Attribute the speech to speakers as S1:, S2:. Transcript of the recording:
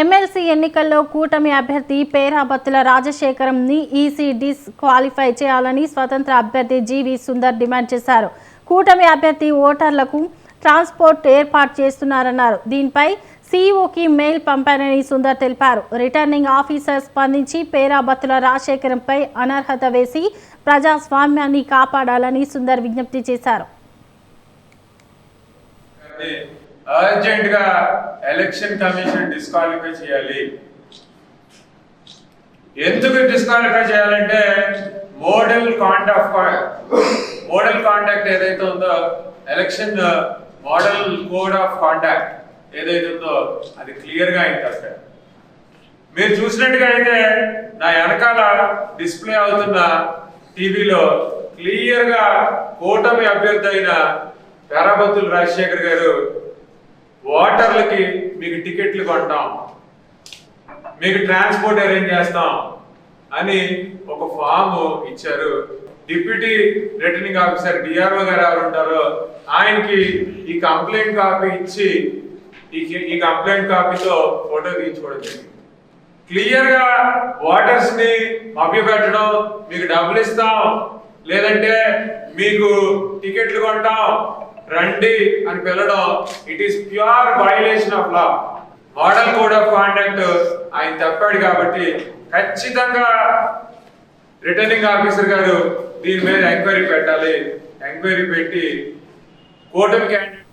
S1: MLC ఎన్నికల్లో కూటమి అభ్యర్థి పేరాబత్తుల రాజశేఖరం ని ఈసీ డిస్ క్వాలిఫై చేయాలని స్వతంత్ర అభ్యర్థి జీవి సుందర్ డిమాండ్ చేశారు. కూటమి అభ్యర్థి ఓటర్లకు ట్రాన్స్పోర్ట్ ఏర్పాటు చేస్తున్నారన్నారు. దీనిపై సీఈఓకి మెయిల్ పంపారని సుందర్ తెలిపారు. రిటర్నింగ్ ఆఫీసర్ స్పందించి పేరాబత్తుల రాజశేఖరంపై అనర్హత వేసి ప్రజాస్వామ్యాన్ని కాపాడాలని సుందర్ విజ్ఞప్తి చేశారు.
S2: అర్జెంట్గా ఎలక్షన్ కమిషన్ డిస్క్వాలిఫై చేయాలి. ఎందుకు డిస్క్వాలిఫై చేయాలంటే మోడల్ కాంటాక్ట్ మోడల్ కాంటాక్ట్ ఏదైతే ఉందో election model code of contact ఏదైతే ఉందో అది క్లియర్గా అయింది అక్కడ. మీరు చూసినట్టుగా అయితే నా వెనకాల డిస్ప్లే అవుతున్న టీవీలో క్లియర్గా కూటమి అభ్యర్థి అయిన పెరాబత్తులు రాజశేఖర్ గారు ఓటర్లకి మీకు టికెట్లు కొంటాం. మీకు ట్రాన్స్పోర్ట్ అరేంజ్ చేస్తాం అని ఒక ఫామ్ ఇచ్చారు. డిప్యూటీ రిటర్నింగ్ ఆఫీసర్ డిఆర్ఓ గారు ఎవరు ఉంటారో ఆయనకి ఈ కంప్లైంట్ కాపీ ఇచ్చి ఈ ఈ కంప్లైంట్ కాపీతో ఫోటో తీయించుకోవడం జరిగింది. క్లియర్గా ఓటర్స్ని మభ్యపెట్టడం మీకు డబ్బులు ఇస్తాం. లేదంటే మీకు టికెట్లు కొంటాం. రండి అని పిలవడం it is pure violation of law model code of conduct ఆయన తప్పాడు కాబట్టి ఖచ్చితంగా రిటర్నింగ్ ఆఫీసర్ గారు దీని మీద ఎంక్వైరీ పెట్టాలి. ఎంక్వైరీ పెట్టి కూటమి క్యాండిడేట్